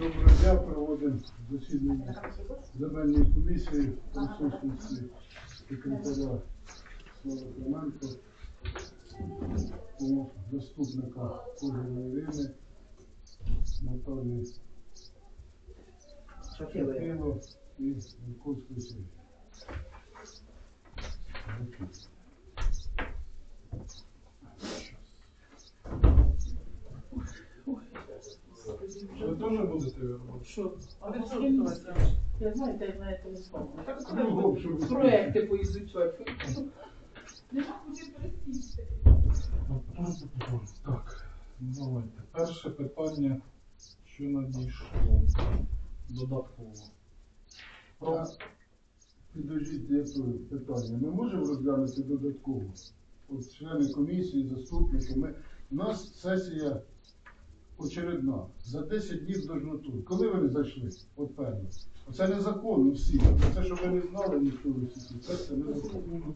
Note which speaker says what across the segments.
Speaker 1: Доброго дня, проводимо засідання земельної комісії в присутності секретаря Слава Клименко, заступника Кожаної Ірини, Наталії Шатило і Микольської Сергія. Теж будете робити?
Speaker 2: Що?
Speaker 3: А ви що
Speaker 2: що? Я знаю, як на це не спав. Так
Speaker 1: Ну, в общем, ви
Speaker 2: проекти поізучати.
Speaker 4: Так, ну давайте. Перше питання, що надійшло додатково. Про
Speaker 1: А, Підождіть, я тут питання. Ми можемо розглянути додатково? От члени комісії, заступники, ми... у нас сесія очередна. За 10 днів до жноту. Коли вони зайшли? От певно. Це незаконно всі. Це, що ви не знали, ніхто ви всі. Це, це незаконно.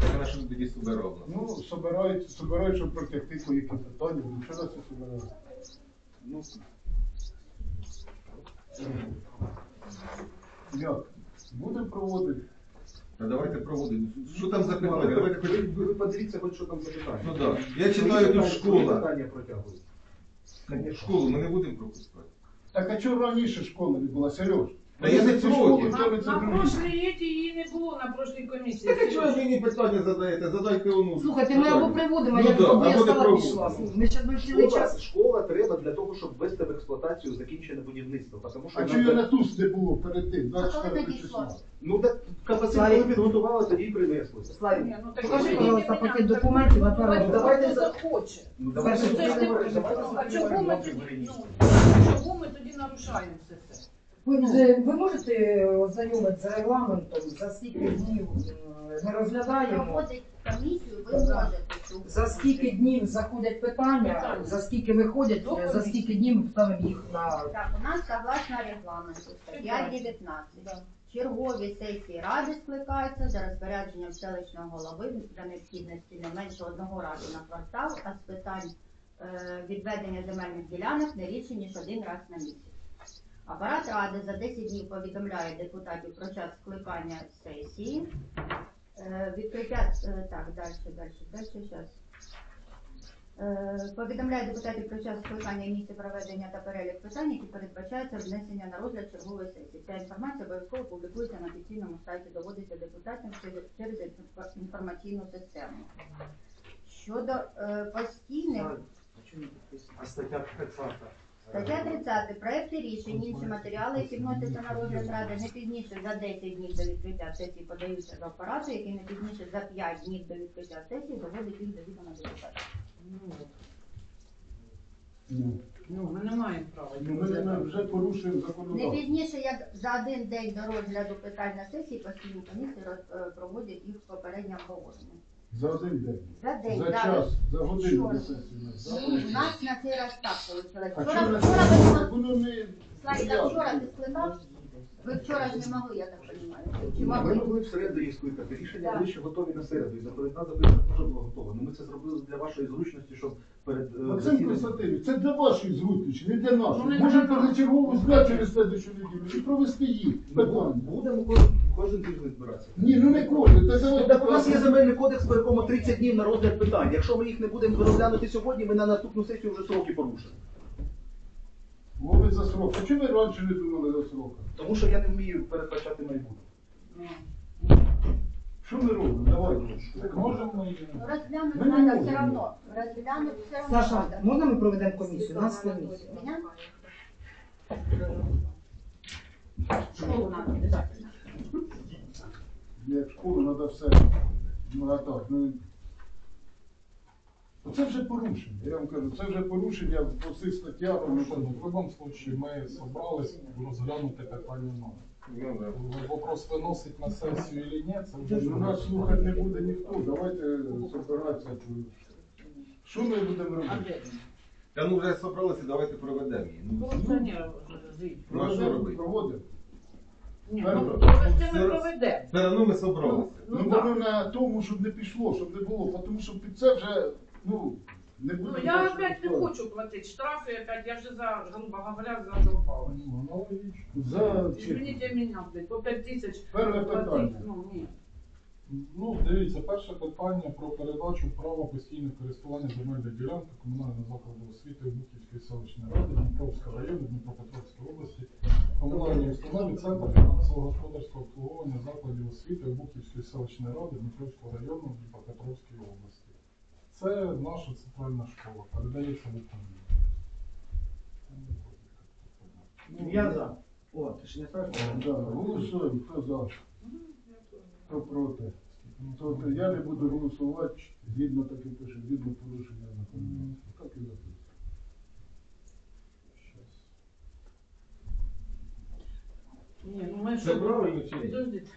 Speaker 5: Так ж тоді суперовна.
Speaker 1: Ну, собирають, собирають, щоб протягти по які питання. Ну, Вчора це собирають. Ну, як? Будемо проводити.
Speaker 5: Та давайте проводимо. Що там за питання? Давайте хоч...
Speaker 6: Ви, ви подивіться, хоч що там за питання.
Speaker 5: Ну так. Я читаю тут школа.
Speaker 6: Питання протягують. Конечно.
Speaker 5: Школу ми не будемо пропускати.
Speaker 1: Так а чого раніше школи не була, Сереж?
Speaker 5: Та я не проти.
Speaker 3: На, на прошлій еті її не було на прошлій комісії.
Speaker 5: Так а чого ж мені питання задаєте? Задайте ону.
Speaker 7: Слухайте, ми або приводимо,
Speaker 5: Ну
Speaker 7: як
Speaker 5: да,
Speaker 7: я
Speaker 5: або не
Speaker 7: стала
Speaker 5: проводимо.
Speaker 7: пішла. Ми ще ми цілий час.
Speaker 6: школа треба для того, щоб ввести в експлуатацію закінчене будівництво. Тому що
Speaker 1: А чого на туз не було перед тим,
Speaker 8: А коли
Speaker 1: 24
Speaker 8: надійшло?
Speaker 6: Ну так коли підготували, тоді й принесли.
Speaker 7: Славі,
Speaker 3: ну, так
Speaker 7: покажи,
Speaker 3: ви
Speaker 7: пожалуйста,
Speaker 3: мені
Speaker 7: пакет
Speaker 3: так
Speaker 7: документів на.
Speaker 6: Давайте за-
Speaker 3: захоче.
Speaker 6: Ну
Speaker 7: Перше,
Speaker 3: Ну, це ж не
Speaker 6: давайте, давайте
Speaker 3: А чого ми тоді, ну, чого ми тоді нарушаємо все це?
Speaker 7: ви, вже- ви можете ознайомити з регламентом, за скільки днів е, ми розглядаємо,
Speaker 8: Проводить комісію, ви можете цю.
Speaker 7: за скільки днів заходять питання, за скільки виходять, за скільки днів ставимо їх на
Speaker 8: Так, у нас согласно регламенту, стаття 19. Чергові сесії ради скликаються за розпорядженням селищного голови за необхідності не менше одного разу на квартал, а з питань е, відведення земельних ділянок не рідше, ніж один раз на місяць. Апарат ради за 10 днів повідомляє депутатів про час скликання сесії. Е, Відкриття е, так, далі, далі, далі, зараз. Е, Повідомляє депутатів про час скликання і місце проведення та перелік питань, які передбачаються внесення на розгляд чергової сесії. Ця інформація обов'язково публікується на офіційному сайті, доводиться депутатам через, інформаційну систему. Щодо постійних
Speaker 6: А стаття 30.
Speaker 8: Стаття 30. Проекти рішень, інші матеріали, які вносяться на розгляд ради не пізніше за 10 днів до відкриття сесії подаються до апарату, які не пізніше за 5 днів до відкриття сесії доводить їх до відома депутатів.
Speaker 1: Ну,
Speaker 3: Ну, ми не маємо права.
Speaker 1: ну, ми, вже порушуємо
Speaker 8: Не
Speaker 1: законодавство.
Speaker 8: пізніше, як за один день до розгляду питань на сесії постійні комісії роз- е, проводять їх попереднє обговорення.
Speaker 1: За один день.
Speaker 8: За день,
Speaker 1: За
Speaker 8: да.
Speaker 1: час, за годину
Speaker 8: Вчора.
Speaker 1: сесії.
Speaker 8: Ні, у
Speaker 1: виходить?
Speaker 8: нас на цей раз так вийшло.
Speaker 1: А
Speaker 8: Вчора,
Speaker 1: чому
Speaker 8: вчора ви
Speaker 1: так?
Speaker 8: могли-
Speaker 1: воно не...
Speaker 8: Славі, так вчора ти скликав? Ви вчора ж не могли, я так розумію. Чи
Speaker 6: Ми
Speaker 8: могли?
Speaker 6: могли в середу їх скликати. Рішення
Speaker 8: Так.
Speaker 6: були ще готові на середу. І заповідна записка теж була готова. Ну ми це зробили для вашої зручності, щоб перед е,
Speaker 1: Максим
Speaker 6: засіданням-
Speaker 1: Константинович, це для вашої зручності, не для
Speaker 3: Ну,
Speaker 1: нашої.
Speaker 3: не
Speaker 1: Можемо
Speaker 3: для нас.
Speaker 1: перечергову зняти через следующу неділю і провести їх.
Speaker 6: Ми
Speaker 1: Питання.
Speaker 6: будемо кожен, кожен тиждень збиратися.
Speaker 1: Ні, ну не кожен. Та
Speaker 6: Ну, Так у нас є земельний кодекс, по якому 30 днів на розгляд питань. Якщо ми їх не будемо розглянути сьогодні, ми на наступну сесію вже сроки порушимо.
Speaker 1: Мови за срок. А чому ви раніше не думали за срок?
Speaker 6: Тому що я не вмію передбачати майбутнє.
Speaker 1: Що ми робимо? Давайте.
Speaker 4: Так можемо ми
Speaker 8: Ну, Розглянути
Speaker 1: Ми не
Speaker 8: треба все
Speaker 1: можемо.
Speaker 8: одно. Розглянути все одно.
Speaker 7: Саша, можна ми проведемо комісію? У нас комісія.
Speaker 3: Школу нам обов'язково.
Speaker 1: Як школу треба все. Ну а так, ну. Це вже порушення. Я вам кажу, це вже порушення по цих статтях.
Speaker 4: Ну, що, ну, в будь-якому випадку ми зібрались розглянути питання.
Speaker 5: Ну, да.
Speaker 4: Вопрос виносить на сесію чи ні, це вже
Speaker 1: Ну, нас слухати не буде ніхто. Давайте збиратися. Що ми будемо робити?
Speaker 5: Та ну вже зібралися, давайте проведемо її. Ну,
Speaker 3: Корупціонер жить.
Speaker 5: Ну, а що робити?
Speaker 1: Проводимо.
Speaker 3: Ні, ну провести ми
Speaker 5: Це-
Speaker 3: проведемо.
Speaker 5: Все одно ми зібралися.
Speaker 1: Ну,
Speaker 3: Ну,
Speaker 1: воно
Speaker 3: так.
Speaker 1: на тому, щоб не пішло, щоб не було, тому що під це вже, ну, Не
Speaker 3: Ну, я опять не хочу платить штрафы, опять я же за, говоря, задолбалась.
Speaker 4: Ну, аналогічно.
Speaker 1: За
Speaker 3: Извините меня, блядь, по 5 тысяч
Speaker 1: Перше
Speaker 3: платить,
Speaker 1: питання.
Speaker 3: ну, нет.
Speaker 4: Ну, дивіться, перше питання про передачу права постійного користування земельної ділянки комунального закладу освіти Бухівської селищної ради Дніпровського району Дніпропетровської області, комунальній установі Центр фінансово-господарського обслуговування закладів освіти Бухівської селищної ради Дніпровського району Дніпропетровської області. Це наша центральна школа, передається в управління.
Speaker 1: Ну,
Speaker 6: Я за. О, ти ж не?
Speaker 1: Да, голосуємо, хто за, хто проти. Тобто я не буду голосувати згідно так і пише, згідно порушення законодавства. Так і записано.
Speaker 3: Ні, ну ми
Speaker 5: Це
Speaker 3: що,
Speaker 5: правильно чи ні?
Speaker 3: підождіть,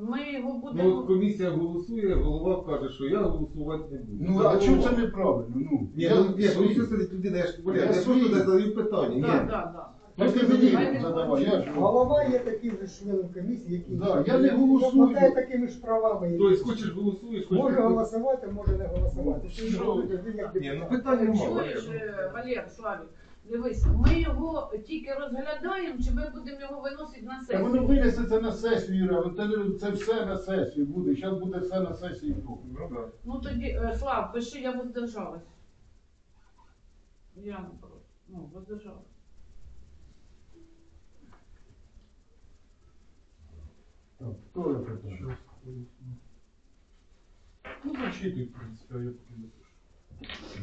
Speaker 3: ми його
Speaker 5: Ну,
Speaker 3: будемо...
Speaker 5: комісія голосує, голова каже, що я голосувати не буду.
Speaker 1: Ну, а чому це неправильно? Ну,
Speaker 5: Ні,
Speaker 1: я-
Speaker 5: ну, ні, ну, що сидить людина, я ж
Speaker 1: Я
Speaker 5: я просто задаю питання. Ні.
Speaker 1: Ну, задавай, я ж.
Speaker 9: Голова є таким же членом комісії, який
Speaker 1: Да, я не голосую.
Speaker 9: обладнає такими ж правами.
Speaker 5: Тобто хочеш голосуєш, хочеш...
Speaker 9: Може голосувати, може не голосувати. Це
Speaker 1: що?
Speaker 9: він як
Speaker 5: Ні, ну
Speaker 9: депутат.
Speaker 5: питань немає.
Speaker 3: Чуєш, е, Валер, Славік, дивись, ми його тільки розглядаємо, чи ми будемо його виносити на
Speaker 1: Та воно
Speaker 3: сесію?
Speaker 1: винесеться на сесію, Іра, от це, це все на сесію буде. Зараз буде все на сесії тут.
Speaker 5: Ну, да.
Speaker 3: Ну тоді, е, Слав, пиши, я воздержалась. Я не проти. Ну, воздержалась.
Speaker 1: Так, хто я питаю?
Speaker 4: Ну, зачитуй, в принципі, а я поки запишу.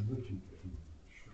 Speaker 1: Зачитуй.
Speaker 4: Щас.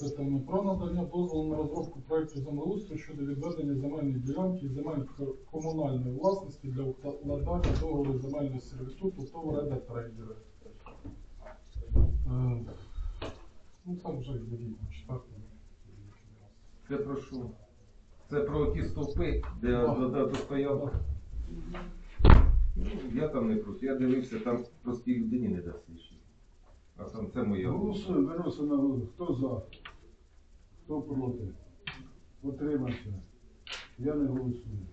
Speaker 4: Питання про надання дозволу на розробку проекту землеустрою щодо відведення земельної ділянки і земель комунальної власності для укладання договору земельного сервітуту ТОВ Реда Трейдери. Е, Ну, це вже видіть четвертий.
Speaker 5: Це про що? Це про ті стовпи, де
Speaker 4: Да.
Speaker 5: вода. Ну, я там не проти. Я дивився, там простій людині не дасть. А там це моя.
Speaker 1: Голосуємо, виносимо на голову. Хто за? Хто проти? Отримався. Я не голосую.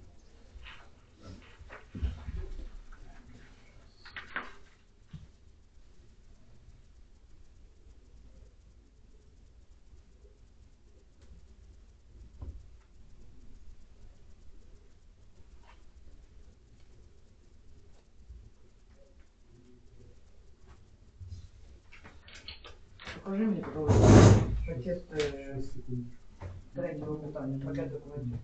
Speaker 7: Покажи мені, пожалуйста, пакет е,
Speaker 4: Щас, секундочку.
Speaker 7: третього питання, пакет документів.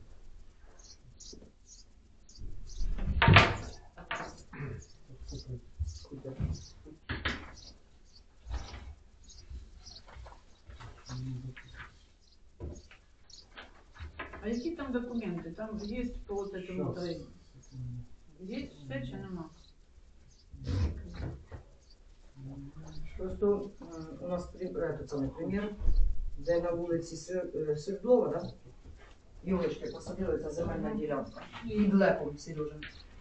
Speaker 4: Це так.
Speaker 7: Скільки?
Speaker 3: А які там документи? Там є по вот этому
Speaker 4: Щас,
Speaker 3: трейду?
Speaker 4: секунду.
Speaker 3: Є все чи нема?
Speaker 7: Просто м, у нас самый пример, де на вулиці Свердлова, да? Юлочки посадили, це земельна ділянка. Під лепом, Сережа.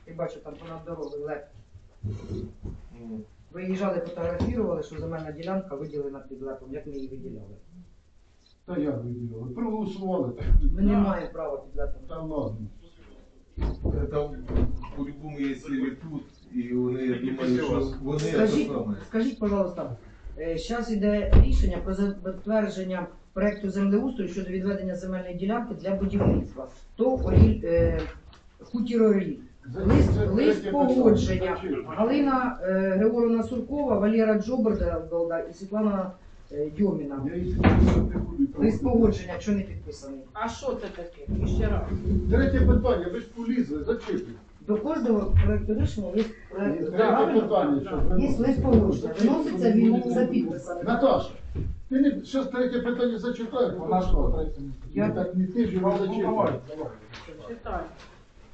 Speaker 7: Ти бачив, там понад дорогою леп. Виїжджали, фотографували, що земельна ділянка виділена під лепом, як ми її виділяли.
Speaker 1: Та як ви ділили? Проголосували.
Speaker 7: Ми не маємо права під лепом.
Speaker 1: Та ладно.
Speaker 5: Е, Там по-любому є сервітут, і вони, я думаю, що вони це
Speaker 7: Скажіть,
Speaker 5: саме.
Speaker 7: скажіть, пожалуйста, зараз йде рішення про затвердження проекту землеустрою щодо відведення земельної ділянки для будівництва. То Оріль, е, хутір Оріль. Лист, лист погодження. Галина е, Григоровна Суркова, Валера Джоберда і Світлана е, Дьоміна. Лист погодження, якщо не підписаний.
Speaker 3: А що це таке? І ще раз.
Speaker 1: Третє питання, ви ж полізли, зачитуй.
Speaker 7: До кожного проекту рішення є проект.
Speaker 1: Третє питання, що
Speaker 7: Є лист погодження. Виноситься він за підписами.
Speaker 1: Наташа, ти не зараз третє питання зачитай,
Speaker 4: Вона по третьому.
Speaker 1: Я так не ти ж його
Speaker 4: Ну,
Speaker 1: зачитай.
Speaker 4: давай, давай.
Speaker 3: Читай.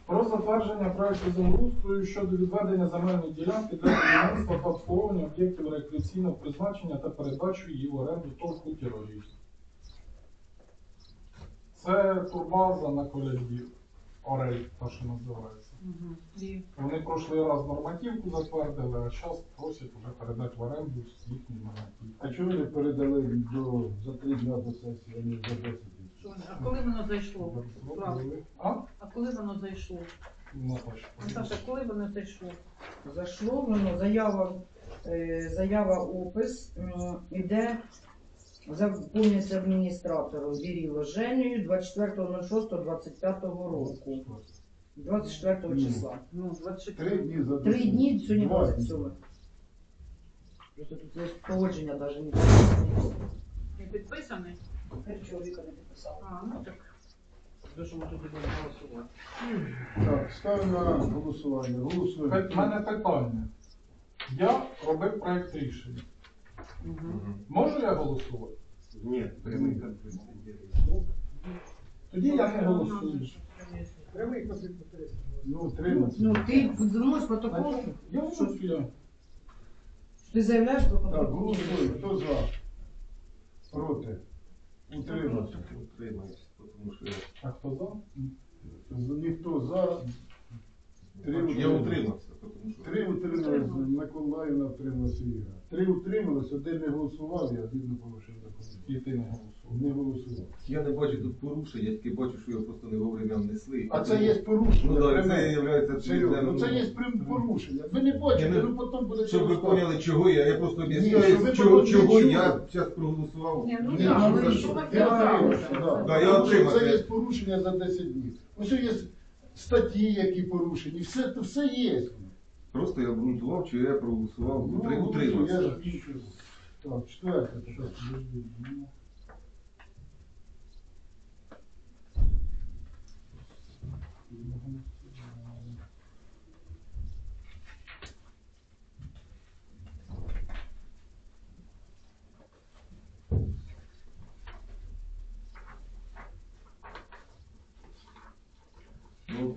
Speaker 4: Про затвердження проекту землеустрою щодо відведення земельної ділянки для будівництва та обслуговування об'єктів рекреаційного призначення та передачу її в оренду ТОВ «Хутір-Оріль». Це турбаза на коляді. Орель, та що називається.
Speaker 3: І
Speaker 4: Вони прошлий раз нормативку затвердили, а зараз просять вже передати в оренду їхній норматив.
Speaker 1: А чому не передали до за три дня до сесії, а не за 10 днів?
Speaker 3: А коли воно зайшло?
Speaker 4: А?
Speaker 3: А коли воно зайшло?
Speaker 4: Наташа.
Speaker 3: Наташа, коли воно зайшло?
Speaker 7: Зайшло воно, заява, е, заява опис м, іде заповнюється адміністратором Віріло Женею 24.06.25 року. 24 числа.
Speaker 3: Ну,
Speaker 1: Три
Speaker 3: 24.
Speaker 1: дні за
Speaker 7: Три дні, сьогодні
Speaker 1: Два
Speaker 7: 27. Просто тут є погодження навіть не
Speaker 3: Не підписаний?
Speaker 7: чоловіка не підписав.
Speaker 3: А, ну так.
Speaker 1: Так, ставимо на голосування. Голосуємо.
Speaker 4: У мене питання. Я робив проєкт рішення. Можу я голосувати?
Speaker 5: Ні, прямий конфлікт.
Speaker 4: Тоді я не голосую.
Speaker 9: Прямий конфлікт інтересів.
Speaker 1: Ну, тримайся.
Speaker 7: Ну, ти внось протокол,
Speaker 4: Я голосую.
Speaker 7: ти заявляєш про
Speaker 1: Так,
Speaker 7: конфлікт.
Speaker 1: голосуємо. Хто за? Проти? Утримався.
Speaker 5: Утримайся, тому що я...
Speaker 4: А хто за?
Speaker 1: Ніхто за. Три
Speaker 5: Я
Speaker 1: утримався. Три утрималися, Миколаївна утрималася Ігор. Три утрималися, один не голосував, я згідно порушення закону.
Speaker 4: І ти не голосував.
Speaker 1: Не голосував.
Speaker 5: Я не бачу тут порушень, я тільки бачу, що його просто не вовремя внесли.
Speaker 1: А це є порушення.
Speaker 5: Ну, так, це є
Speaker 1: Серйозно, ну це є прям порушення. Ви не бачите,
Speaker 5: ну,
Speaker 1: ну потім буде
Speaker 5: Щоб ви поняли, чого я, я просто
Speaker 1: Ні, щоб ви
Speaker 5: об'ясняю, чого,
Speaker 1: потім не
Speaker 5: чого
Speaker 1: чули.
Speaker 5: я зараз проголосував.
Speaker 3: Ні, ну
Speaker 1: Ні,
Speaker 3: так,
Speaker 1: ну,
Speaker 3: але що
Speaker 1: що? Я
Speaker 5: я.
Speaker 1: Це є порушення за 10 днів. Ось є статті, які порушені, все, то все є.
Speaker 5: Просто я обґрунтував, що я проголосував,
Speaker 1: Ну, я
Speaker 5: утримався.
Speaker 1: ж нічого. Так, четверте. подожди.
Speaker 5: Ну,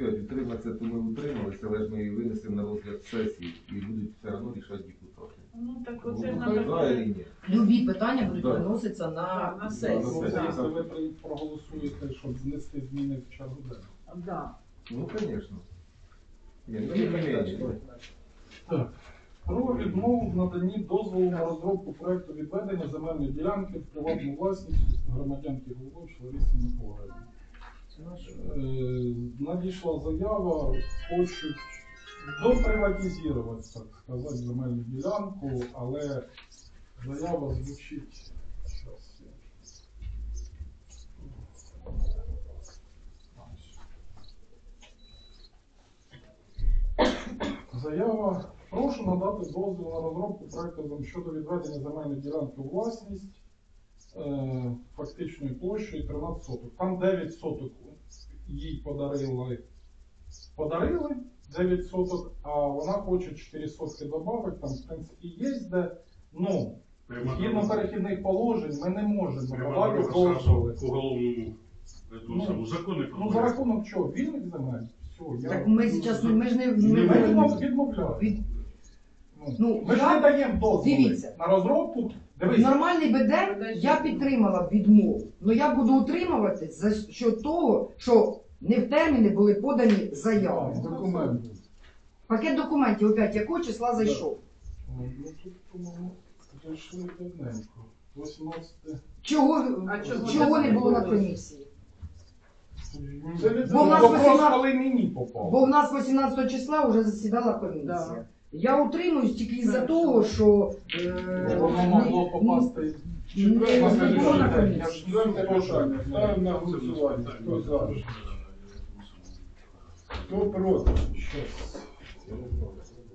Speaker 5: опять, утриматися, то ми утрималися, але ж ми її винесемо на розгляд сесії і будуть все одно рішати депутати.
Speaker 3: Ну так оце ж
Speaker 5: хай за і ні.
Speaker 7: Любі питання будуть
Speaker 5: Да.
Speaker 7: виноситися на,
Speaker 3: Так, на сесію.
Speaker 4: Якщо ви при- проголосуєте, щоб знести зміни в чергу денну.
Speaker 3: Да.
Speaker 5: Ну, звісно. Ні, ну, не поміняємо.
Speaker 4: Так. Про відмову в наданні дозволу на розробку проекту відведення земельної ділянки в приватну власність громадянки Голович Ларисі Миколаївні. Е, Надійшла заява, хочуть доприватизувати, так сказати, земельну ділянку, але заява звучить. Заява. Прошу надати дозвіл на розробку проекту щодо відведення земельної ділянки у власність е, фактичною площею 13 соток. Там 9 соток їй подарили. Подарили 9 соток, а вона хоче 4 сотки додати. Там, в принципі, є де. Ну, згідно перехідних положень, ми не можемо надавати дозволи.
Speaker 10: уголовному
Speaker 4: Ну,
Speaker 10: ну, закони
Speaker 4: Ну, за рахунок чого? Вільних земель? Все, я...
Speaker 7: Так ми зараз ми ж не,
Speaker 4: Ми
Speaker 7: ми,
Speaker 4: відмов- відмовляємо.
Speaker 7: від,
Speaker 4: Ну,
Speaker 7: Ну,
Speaker 4: ми ж
Speaker 7: я-
Speaker 4: не даємо дозволу
Speaker 7: Дивіться.
Speaker 4: на розробку. Дивись,
Speaker 7: нормальний БД я підтримала б відмову. але я буду утримуватись за що того, що не в терміни були подані заяви.
Speaker 1: Документи.
Speaker 7: Пакет документів опять якого числа зайшов?
Speaker 4: ну тут, по-моєму, зайшли давненько. 18
Speaker 7: Чого,
Speaker 3: А чого
Speaker 7: чого
Speaker 3: не
Speaker 7: не було на
Speaker 3: було?
Speaker 7: комісії?
Speaker 1: Це
Speaker 7: Бо в нас
Speaker 4: Вопрос,
Speaker 7: 18
Speaker 4: коли мені попав.
Speaker 7: Бо в нас 18 числа вже засідала комісія.
Speaker 3: Да.
Speaker 7: Я утримуюсь тільки із-за того, що е,
Speaker 4: Воно могло попасти.
Speaker 7: не
Speaker 1: питання. Ставимо на голосування. Хто за? Хто проти?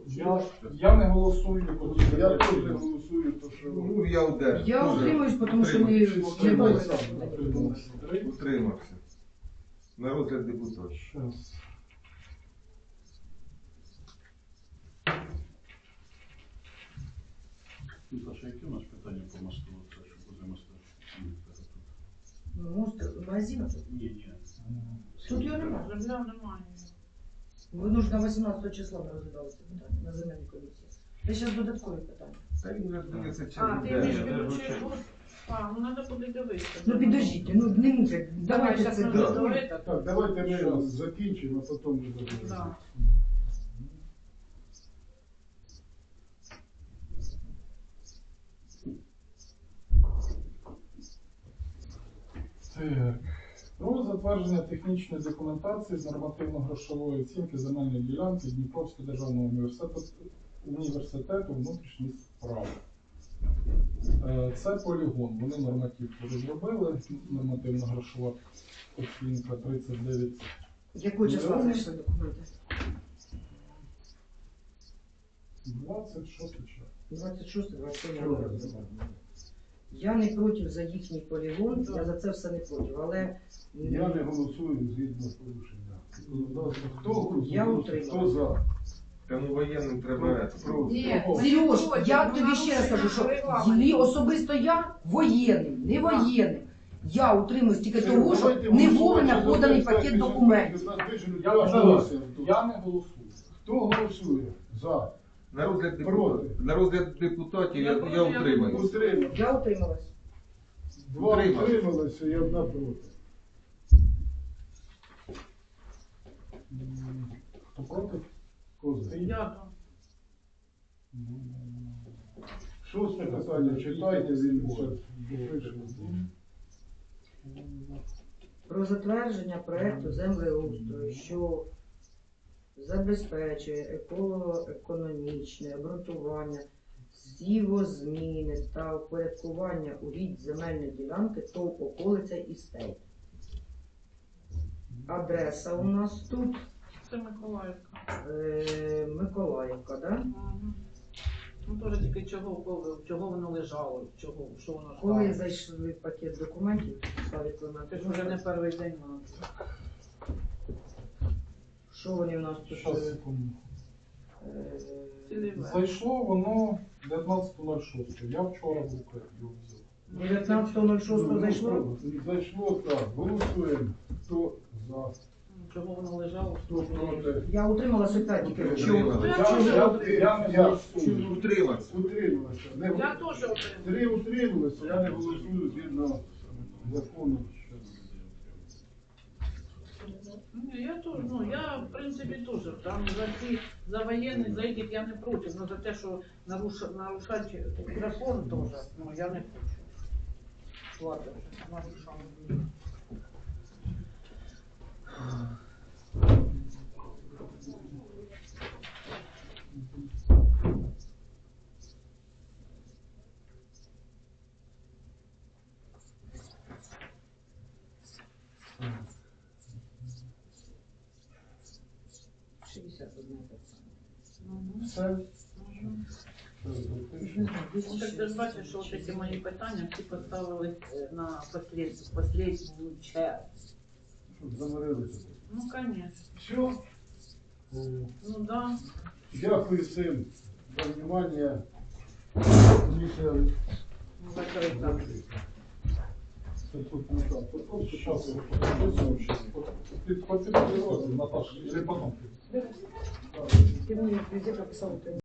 Speaker 4: Я, я не голосую, бо
Speaker 1: Я теж не голосую, то що...
Speaker 5: Ну, я удержу.
Speaker 7: я утримуюсь, тому що не, не
Speaker 4: утримався.
Speaker 5: Утримався. На розгляд депутатів.
Speaker 4: Щас.
Speaker 10: Саша, які у нас питання по мосту? Це що буде мосту?
Speaker 7: Ну, можете магазин.
Speaker 10: Ні, ні.
Speaker 7: Тут його немає.
Speaker 3: Земля немає.
Speaker 7: Воно ж на 18 числа ми розглядали це питання на земельній комісії. Це зараз додаткові питання.
Speaker 5: Та він вже здається,
Speaker 3: А, ти
Speaker 5: через
Speaker 3: між
Speaker 5: день.
Speaker 3: відучив А, ну треба буде дивитися.
Speaker 7: Ну підождіть, ну не мучать.
Speaker 3: Давай,
Speaker 7: Давайте
Speaker 3: зараз
Speaker 7: це.
Speaker 1: Так, давайте ми закінчимо, а потім ми будемо.
Speaker 3: Да.
Speaker 4: Так. Про затвердження технічної документації з нормативно-грошової оцінки земельної ділянки Дніпровського державного університету, університету внутрішніх справ. Е, Це полігон. Вони нормативку розробили. Нормативно-грошова оцінка 39
Speaker 7: Якого числа знайшли документи?
Speaker 4: 26 червня.
Speaker 7: 26 27
Speaker 1: Чого?
Speaker 7: року. Я не проти за їхній полігон, я за це все не проти, але
Speaker 1: Я не голосую згідно з порушення. законодавства. Хто голосує?
Speaker 7: Утрималась.
Speaker 1: Хто за?
Speaker 5: Тому воєнним треба.
Speaker 7: Сереж, я тобі ще раз кажу, що
Speaker 3: регламент.
Speaker 7: особисто я воєнним, не воєнним. Я утримуюсь тільки того, що
Speaker 1: давайте
Speaker 7: не
Speaker 1: голосувати
Speaker 7: вовремя
Speaker 1: за
Speaker 7: поданий пакет документів.
Speaker 4: Я не голосую.
Speaker 1: Хто голосує? За.
Speaker 5: На розгляд
Speaker 1: Проти.
Speaker 5: депутатів, на розгляд депутатів я,
Speaker 3: Я проти,
Speaker 5: я
Speaker 3: я.
Speaker 1: Утримав.
Speaker 7: Я утрималась.
Speaker 1: Два
Speaker 5: Утримав.
Speaker 1: утрималися і одна проти.
Speaker 4: Хто проти?
Speaker 1: Коза.
Speaker 3: Я.
Speaker 1: Шосте питання читайте, він зараз.
Speaker 7: Про затвердження проекту землеустрою, що забезпечує еколого-економічне обґрунтування, сівозміни та упорядкування у рід земельної ділянки то околиця і стейт. Адреса у нас тут
Speaker 3: Це Миколаївка.
Speaker 7: е, Миколаївка, да?
Speaker 3: Мгм. Ну теж тільки чого, чого воно лежало, чого, що воно
Speaker 7: Коли зайшли в пакет документів, Славік
Speaker 3: Це ж вже не перший день воно.
Speaker 7: Що вони в нас тут?
Speaker 4: Щас,
Speaker 7: е,
Speaker 4: секунду.
Speaker 7: е,
Speaker 4: Зайшло воно 19.06. Я вчора в руки його взяв.
Speaker 7: 19.06 зайшло?
Speaker 1: Зайшло так. Голосуємо. Хто за?
Speaker 3: Чого воно лежало?
Speaker 1: Хто проти?
Speaker 7: Я опять тільки
Speaker 5: Утрималась.
Speaker 3: Я
Speaker 1: Я,
Speaker 3: теж
Speaker 1: я, я, я.
Speaker 5: Утримався.
Speaker 1: Утрималася. Не
Speaker 3: Я
Speaker 1: гол-
Speaker 3: теж отримала.
Speaker 1: Три утрималися, я не голосую згідно закону.
Speaker 3: Я теж, ну я в принципі теж там за ці за воєнних, за яких я не проти, але за те, що наруш, нарушати закон теж, ну я не хочу. Ладно, вже, Ну, так ти ж бачиш, що от ці мої питання всі поставили е, на послід- послідню чергу.
Speaker 1: Щоб замирилися.
Speaker 3: Ну, конечно.
Speaker 1: Все.
Speaker 3: Ну да.
Speaker 1: Дякую всім за внимание. Комісія
Speaker 3: Закрита.
Speaker 1: Це тут не так. Потім
Speaker 4: Щас,
Speaker 1: щас.
Speaker 4: Під, під, під, Наташа, или потом?
Speaker 7: Ти мені везде прописав,